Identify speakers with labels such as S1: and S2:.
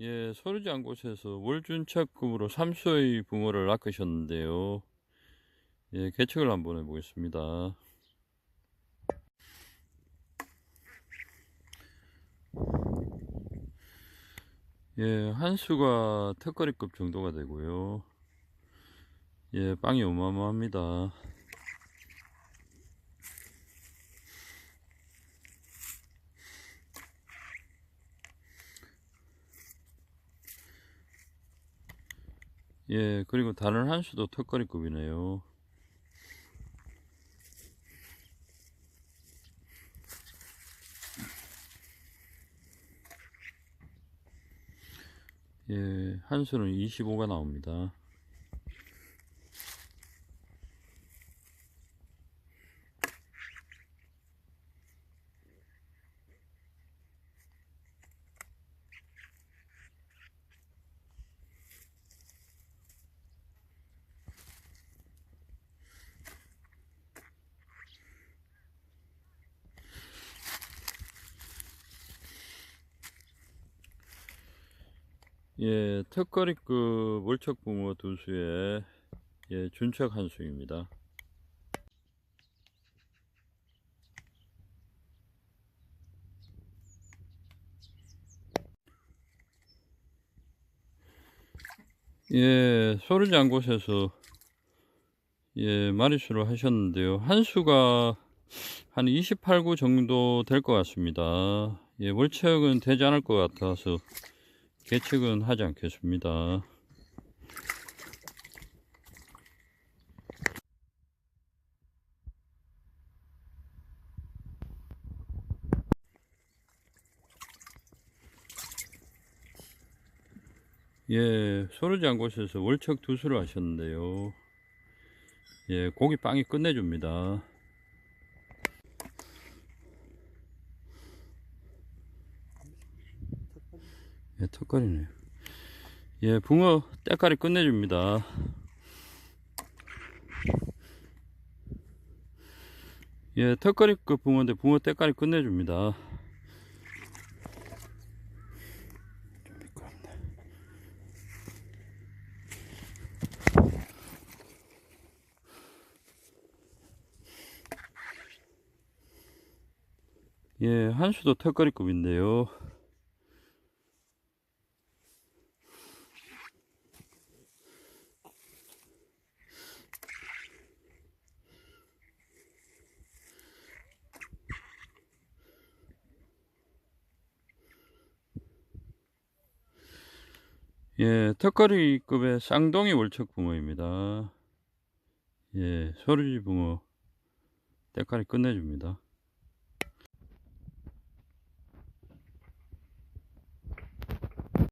S1: 예, 소르지한 곳에서 월준책급으로 삼수의 붕어를 낚으셨는데요. 예, 개척을 한번 해보겠습니다. 예, 한 수가 턱걸이급 정도가 되고요. 예, 빵이 어마어마합니다. 예, 그리고 다른 한 수도 턱걸이급이네요. 예, 한 수는 25가 나옵니다. 예, 턱걸이급 월척붕어 두 수에 예, 준척 한 수입니다. 예, 소르장 곳에서 예, 마리수를 하셨는데요. 한 수가 한 28구 정도 될 것 같습니다. 예, 월척은 되지 않을 것 같아서 계측은 하지 않겠습니다. 예, 소르장 곳에서 월척 두수를 하셨는데요. 예, 고기 빵이 끝내줍니다. 예, 턱걸이네요. 예, 붕어 때깔이 끝내줍니다. 예, 턱걸이급 붕어인데 붕어 때깔이 끝내줍니다. 예, 한수도 턱걸이급인데요. 예, 턱걸이급의 쌍둥이 월척 붕어입니다. 예, 소리지 붕어 때깔이 끝내줍니다.